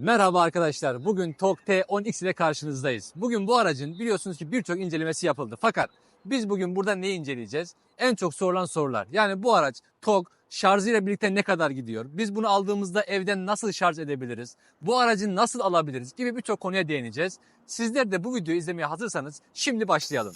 Merhaba arkadaşlar. Bugün TOG T10X ile karşınızdayız. Bugün bu aracın biliyorsunuz ki birçok incelemesi yapıldı. Fakat biz bugün burada ne inceleyeceğiz? En çok sorulan sorular. Yani bu araç TOG şarjıyla birlikte ne kadar gidiyor? Biz bunu aldığımızda evden nasıl şarj edebiliriz? Bu aracı nasıl alabiliriz? Gibi birçok konuya değineceğiz. Sizler de bu videoyu izlemeye hazırsanız şimdi başlayalım.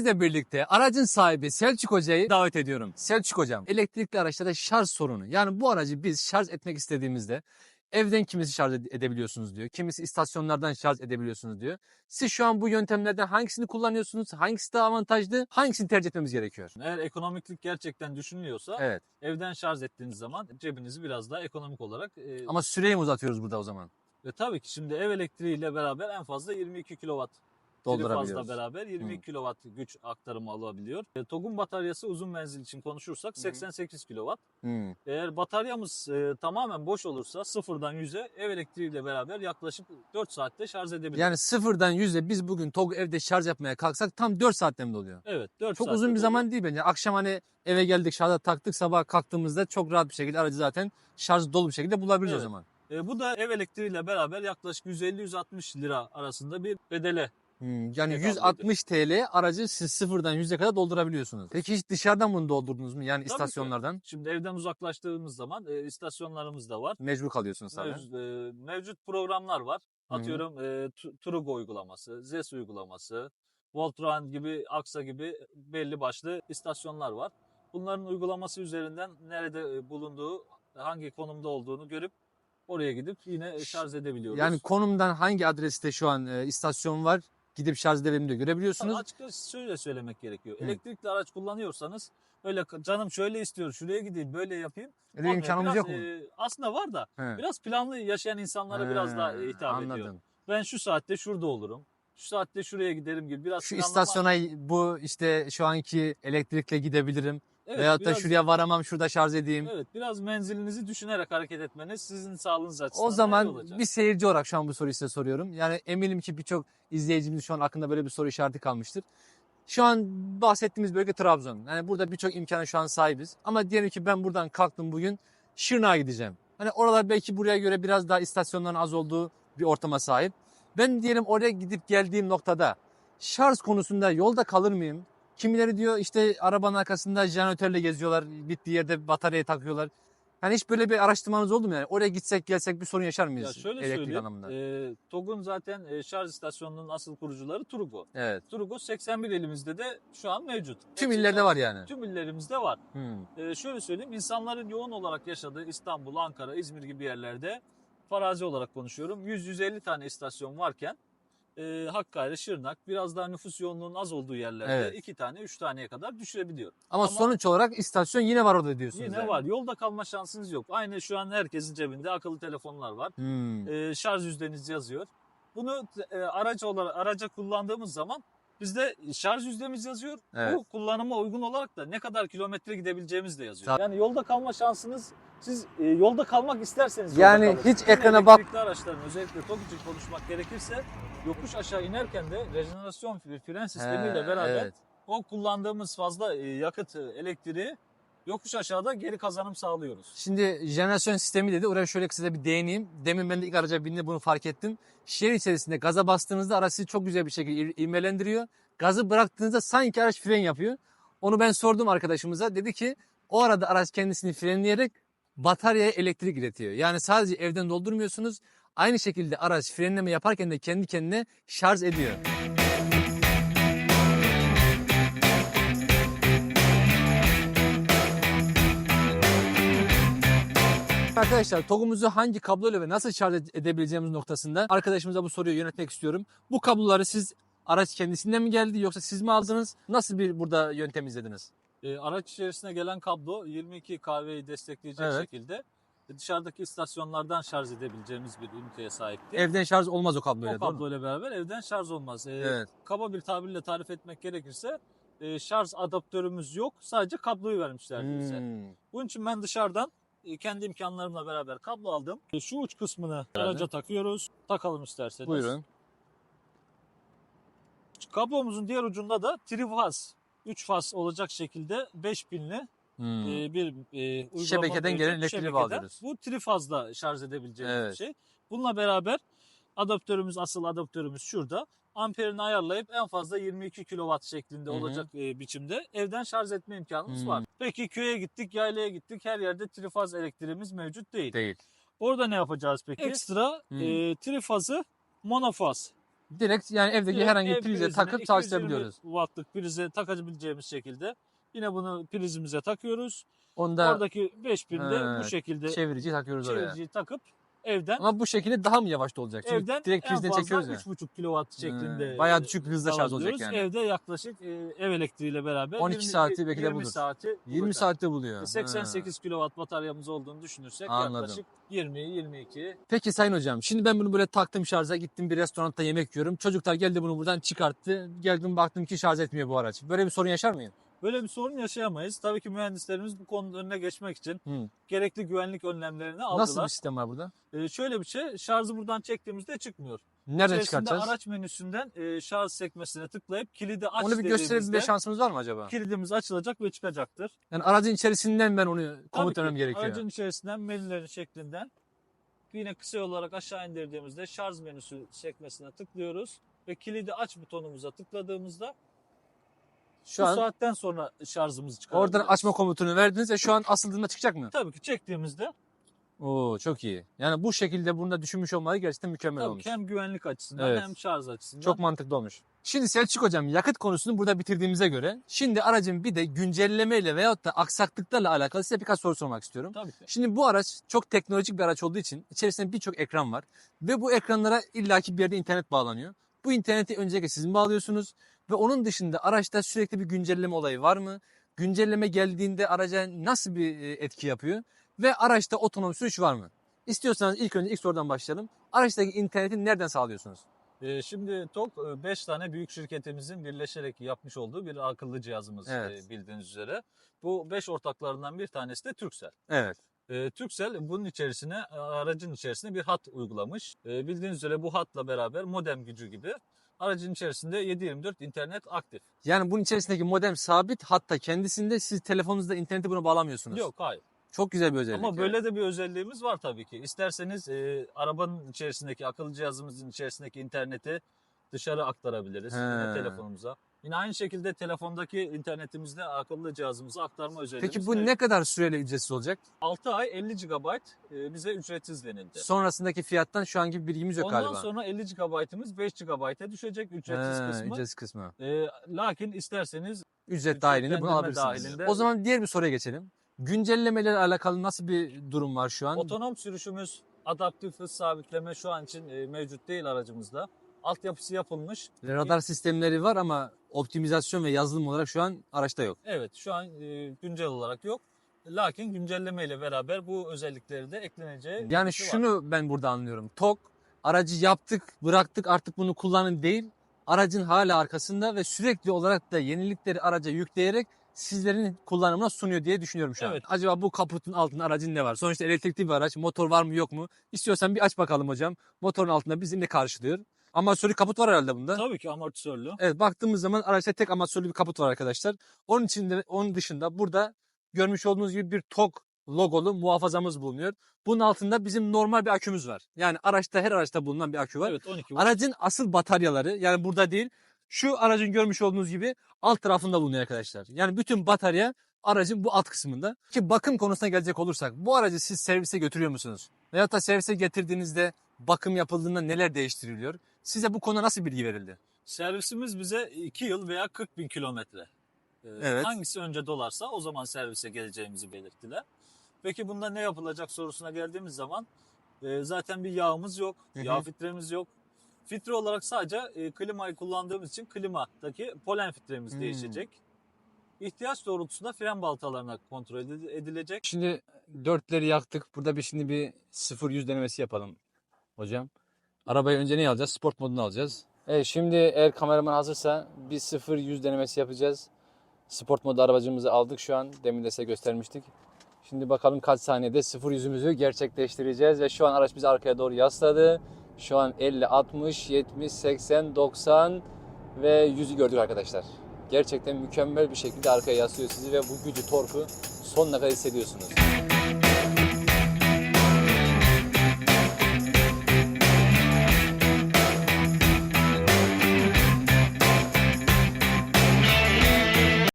İzninizle birlikte aracın sahibi Selçuk Hoca'yı davet ediyorum. Selçuk Hocam, elektrikli araçlarda şarj sorunu. Yani bu aracı biz şarj etmek istediğimizde evden kimisi şarj ede- edebiliyorsunuz diyor. Kimisi istasyonlardan şarj edebiliyorsunuz diyor. Siz şu an bu yöntemlerden hangisini kullanıyorsunuz? Hangisi daha avantajlı? Hangisini tercih etmemiz gerekiyor? Eğer ekonomiklik gerçekten düşünülüyorsa Evet. evden şarj ettiğiniz zaman cebinizi biraz daha ekonomik olarak e, Ama süreyi mi uzatıyoruz burada o zaman? ve tabii ki şimdi ev elektriğiyle beraber en fazla 22 kW Doldurabiliyoruz. fazla beraber 22 kW güç aktarımı alabiliyor. E, TOG'un bataryası uzun menzil için konuşursak Hı hı. 88 kW. Hmm. Eğer bataryamız e, tamamen boş olursa sıfırdan 100'e ev elektriğiyle beraber yaklaşık 4 saatte şarj edebiliriz. Yani sıfırdan yüze biz bugün TOG evde şarj yapmaya kalksak tam 4 saatte mi doluyor? evet 4 Çok uzun bir doluyor. zaman değil bence. Akşam hani eve geldik şarja taktık sabah kalktığımızda çok rahat bir şekilde aracı zaten şarj dolu bir şekilde bulabiliriz o Evet. zaman. E, bu da ev elektriğiyle beraber yaklaşık 150-160 lira arasında bir bedele Hmm, yani Tekabül 160 TL aracı siz sıfırdan 100'e kadar doldurabiliyorsunuz. Peki hiç dışarıdan bunu doldurdunuz mu? Yani Tabii ki. istasyonlardan Şimdi evden uzaklaştığımız zaman e, istasyonlarımız da var. mecbur kalıyorsunuz tabii. Mevcut, e, mevcut programlar var. Atıyorum e, Trugo uygulaması, ZES uygulaması, Voltran gibi, Aksa gibi belli başlı istasyonlar var. Bunların uygulaması üzerinden nerede e, bulunduğu, hangi konumda olduğunu görüp oraya gidip yine şarj edebiliyoruz. Yani konumdan hangi adreste şu an e, istasyon var gidip şarj diyor. Görebiliyorsunuz. Açıkçası şöyle söylemek gerekiyor. Hı. Elektrikli araç kullanıyorsanız öyle canım şöyle istiyor, şuraya gideyim, böyle yapayım. Öyle olmuyor. imkanımız yok mu? e, aslında var da He. biraz planlı yaşayan insanlara biraz daha He, hitap ediyor. anladım. ben şu saatte şurada olurum. Şu saatte şuraya giderim gibi biraz Şu istasyona bu işte şu anki elektrikle gidebilirim. Evet, Veyahut da şuraya varamam şurada şarj edeyim. Evet biraz menzilinizi düşünerek hareket etmeniz sizin sağlığınız açısından O zaman bir seyirci olarak şu an bu soruyu size soruyorum. Yani eminim ki birçok izleyicimiz şu an aklında böyle bir soru işareti kalmıştır. Şu an bahsettiğimiz bölge Trabzon. Yani burada birçok imkana şu an sahibiz. Ama diyelim ki ben buradan kalktım bugün Şırnak'a gideceğim. Hani oralar belki buraya göre biraz daha istasyonların az olduğu bir ortama sahip. Ben diyelim oraya gidip geldiğim noktada şarj konusunda yolda kalır mıyım? Kimileri diyor işte arabanın arkasında jeneratörle geziyorlar. Bittiği yerde bataryayı takıyorlar. Hani hiç böyle bir araştırmanız oldu mu yani? Oraya gitsek gelsek bir sorun yaşar mıyız? ya şöyle elektrik söyleyeyim. anlamında. E, TOG'un zaten e, şarj istasyonunun asıl kurucuları Trugo. Evet. Trugo 81 elimizde de şu an mevcut. Tüm illerde var yani. Tüm illerimizde var. Hmm. Ee, şöyle söyleyeyim insanların yoğun olarak yaşadığı İstanbul, Ankara, İzmir gibi yerlerde farazi olarak konuşuyorum. 100-150 tane istasyon varken e, Hakkari, Şırnak biraz daha nüfus yoğunluğunun az olduğu yerlerde Evet. 2 tane 3 taneye kadar düşürebiliyor. Ama, Ama- sonuç olarak istasyon yine var orada diyorsunuz. Yine yani. var. Yolda kalma şansınız yok. Aynı şu an herkesin cebinde akıllı telefonlar var. Hmm. E, şarj yüzdeniz yazıyor. Bunu e, araç olarak araca kullandığımız zaman bizde şarj yüzdemiz yazıyor. Evet. Bu kullanıma uygun olarak da ne kadar kilometre gidebileceğimiz de yazıyor. Tabii. Yani yolda kalma şansınız siz e, yolda kalmak isterseniz yolda Yani kalırsınız. hiç ekrana bak- Elektrikli araçların özellikle TOG için konuşmak gerekirse yokuş aşağı inerken de rejenerasyon fre- fren sistemiyle He, beraber evet. o kullandığımız fazla e, yakıt e, elektriği yokuş aşağıda geri kazanım sağlıyoruz. Şimdi jenerasyon sistemi dedi. Oraya şöyle kısaca bir değineyim. Demin ben de ilk araca bindiğimde bunu fark ettim. Şehir içerisinde gaza bastığınızda araç sizi çok güzel bir şekilde ivmelendiriyor. Gazı bıraktığınızda sanki araç fren yapıyor. Onu ben sordum arkadaşımıza. Dedi ki o arada araç kendisini frenleyerek bataryaya elektrik iletiyor. Yani sadece evden doldurmuyorsunuz. Aynı şekilde araç frenleme yaparken de kendi kendine şarj ediyor. Arkadaşlar TOG'umuzu hangi kabloyla ve nasıl şarj ede- edebileceğimiz noktasında arkadaşımıza bu soruyu yönetmek istiyorum. Bu kabloları siz araç kendisinden mi geldi yoksa siz mi aldınız? Nasıl bir burada yöntem izlediniz? E, araç içerisine gelen kablo 22 kV'yi destekleyecek Evet. şekilde dışarıdaki istasyonlardan şarj edebileceğimiz bir üniteye sahipti. Evden şarj olmaz o kabloyla o kabloyla beraber evden şarj olmaz. E, Evet. Kaba bir tabirle tarif etmek gerekirse e, şarj adaptörümüz yok. Sadece kabloyu vermişler bize. Hmm. Bunun için ben dışarıdan e, kendi imkanlarımla beraber kablo aldım. E, Şu uç kısmını araca takıyoruz. Takalım isterseniz. Buyurun. Kablomuzun diğer ucunda da trifaz 3 faz olacak şekilde 5 pinli Hmm. e, bir e, uygulama Şebekeden gelen elektriği bağlıyoruz. Bu trifazla şarj edebileceğimiz Evet. bir şey. Bununla beraber adaptörümüz asıl adaptörümüz şurada. Amperini ayarlayıp en fazla 22 kW şeklinde Hı hı. olacak e, biçimde evden şarj etme imkanımız Hmm. var. Peki köye gittik, yaylaya gittik. Her yerde trifaz elektriğimiz mevcut değil. Değil. Orada ne yapacağız peki? Ekstra e, trifazı monofaz. Direkt yani evdeki Direkt herhangi bir prize takıp 220 çalıştırabiliyoruz. wattlık prize takabileceğimiz şekilde yine bunu prizimize takıyoruz. Onda Oradaki 5000 de bu şekilde çevirici takıyoruz oraya. çeviriciyi takıp evden Ama bu şekilde daha mı yavaş olacak? Çünkü evden direkt en prizden fazla çekiyoruz ya. 3,5 kW şeklinde Hmm, bayağı düşük hızda şarj olacak yani. Evde yaklaşık e, ev elektriğiyle beraber 12 saati belki de 20 bulur. saati 20 bulur. saatte buluyor. 88 kW bataryamız olduğunu düşünürsek Anladım. yaklaşık 20-22 Peki Sayın Hocam şimdi ben bunu böyle taktım şarja gittim bir restoranda yemek yiyorum. Çocuklar geldi bunu buradan çıkarttı. Geldim baktım ki şarj etmiyor bu araç. Böyle bir sorun yaşar mıyım? Böyle bir sorun yaşayamayız. Tabii ki mühendislerimiz bu konunun önüne geçmek için Hı. gerekli güvenlik önlemlerini aldılar. Nasıl bir sistem var burada? Ee, şöyle bir şey, şarjı buradan çektiğimizde çıkmıyor. Nereden çıkartacağız? araç menüsünden e, şarj sekmesine tıklayıp kilidi aç Onu bir gösterebilme şansımız var mı acaba? kilidimiz açılacak ve çıkacaktır. Yani aracın içerisinden ben onu Tabii komut ki vermem gerekiyor. Aracın içerisinden menülerin şeklinden yine kısa olarak aşağı indirdiğimizde şarj menüsü sekmesine tıklıyoruz ve kilidi aç butonumuza tıkladığımızda Şu bu an saatten sonra şarjımızı çıkarabiliriz. oradan açma komutunu verdiniz ve şu an asıldığında çıkacak mı? Tabii ki çektiğimizde Oo çok iyi. Yani bu şekilde bunu da düşünmüş olmaları gerçekten mükemmel tabii olmuş. ki hem güvenlik açısından Evet. hem şarj açısından. Çok mantıklı olmuş. Şimdi Selçuk Hocam yakıt konusunu burada bitirdiğimize göre şimdi aracın bir de güncellemeyle veyahut da aksaklıklarla alakalı size birkaç soru sormak istiyorum. Tabii ki. Şimdi bu araç çok teknolojik bir araç olduğu için içerisinde birçok ekran var ve bu ekranlara illaki bir yerde internet bağlanıyor. Bu interneti öncelikle siz mi bağlıyorsunuz ve onun dışında araçta sürekli bir güncelleme olayı var mı? Güncelleme geldiğinde araca nasıl bir e, etki yapıyor ve araçta otonom sürüş var mı? İstiyorsanız ilk önce ilk sorudan başlayalım. Araçtaki interneti nereden sağlıyorsunuz? Ee, şimdi TOK 5 tane büyük şirketimizin birleşerek yapmış olduğu bir akıllı cihazımız Evet. e, bildiğiniz üzere. Bu 5 ortaklarından bir tanesi de Turkcell. Evet. Ee, Turkcell bunun içerisine e, aracın içerisine bir hat uygulamış. Ee, bildiğiniz üzere bu hatla beraber modem gücü gibi aracın içerisinde 7/24 internet aktif. Yani bunun içerisindeki modem sabit hatta kendisinde siz telefonunuzda interneti buna bağlamıyorsunuz. Yok hayır. Çok güzel bir özellik. Ama böyle de bir özelliğimiz var tabii ki. İsterseniz e, arabanın içerisindeki akıllı cihazımızın içerisindeki interneti dışarı aktarabiliriz He. yine telefonumuza. Yine aynı şekilde telefondaki internetimizde akıllı cihazımıza aktarma özelliğimiz Peki bu ne kadar süreyle ücretsiz olacak? 6 ay 50 GB e, bize ücretsiz denildi. Sonrasındaki fiyattan şu anki bir bilgimiz yok Ondan galiba. sonra 50 GB'ımız 5 GB'a düşecek ücretsiz He, kısmı. ücretsiz kısmı. E, lakin isterseniz Ücret dahilinde bunu alabilirsiniz. dahilinde- O zaman diğer bir soruya geçelim. Güncellemelerle alakalı nasıl bir durum var şu an? otonom sürüşümüz adaptif hız sabitleme şu an için e, mevcut değil aracımızda. Altyapısı yapılmış. Radar sistemleri var ama optimizasyon ve yazılım olarak şu an araçta yok. Evet şu an e, güncel olarak yok. Lakin güncelleme ile beraber bu özellikleri de ekleneceği Yani bilgisi var. şunu ben burada anlıyorum. TOK aracı yaptık, bıraktık artık bunu kullanın değil. Aracın hala arkasında ve sürekli olarak da yenilikleri araca yükleyerek sizlerin kullanımına sunuyor diye düşünüyorum şu an. Evet. Acaba bu kaputun altında aracın ne var? Sonuçta elektrikli bir araç. Motor var mı yok mu? İstiyorsan bir aç bakalım hocam. Motorun altında bizi ne karşılıyor? Amatörlü kaput var herhalde bunda. Tabii ki amortisörlü. Evet baktığımız zaman araçta tek amatörlü bir kaput var arkadaşlar. Onun içinde onun dışında burada görmüş olduğunuz gibi bir TOK logolu muhafazamız bulunuyor. Bunun altında bizim normal bir akümüz var. Yani araçta her araçta bulunan bir akü var. Evet 12 volt. Aracın asıl bataryaları yani burada değil şu aracın görmüş olduğunuz gibi alt tarafında bulunuyor arkadaşlar. Yani bütün batarya aracın bu alt kısmında. Ki bakım konusuna gelecek olursak bu aracı siz servise götürüyor musunuz? Veyahut da servise getirdiğinizde bakım yapıldığında neler değiştiriliyor? Size bu konuda nasıl bilgi verildi? Servisimiz bize 2 yıl veya 40 bin kilometre. Ee, Evet. Hangisi önce dolarsa o zaman servise geleceğimizi belirttiler. Peki bunda ne yapılacak sorusuna geldiğimiz zaman e, zaten bir yağımız yok, Hı hı. yağ filtremiz yok. Filtre olarak sadece e, klimayı kullandığımız için klimadaki polen filtremiz Hmm. değişecek. İhtiyaç doğrultusunda fren baltalarına kontrol edi- edilecek. Şimdi dörtleri yaktık. Burada bir şimdi bir 0-100 denemesi yapalım hocam. Arabayı önce ne alacağız? Sport modunu alacağız. Evet şimdi eğer kameraman hazırsa bir 0-100 denemesi yapacağız. Sport modu arabacımızı aldık şu an. Demin de size göstermiştik. Şimdi bakalım kaç saniyede sıfır yüzümüzü gerçekleştireceğiz ve şu an araç bizi arkaya doğru yasladı. Şu an 50, 60, 70, 80, 90 ve 100'ü gördük arkadaşlar. Gerçekten mükemmel bir şekilde arkaya yaslıyor sizi ve bu gücü, torku sonuna kadar hissediyorsunuz.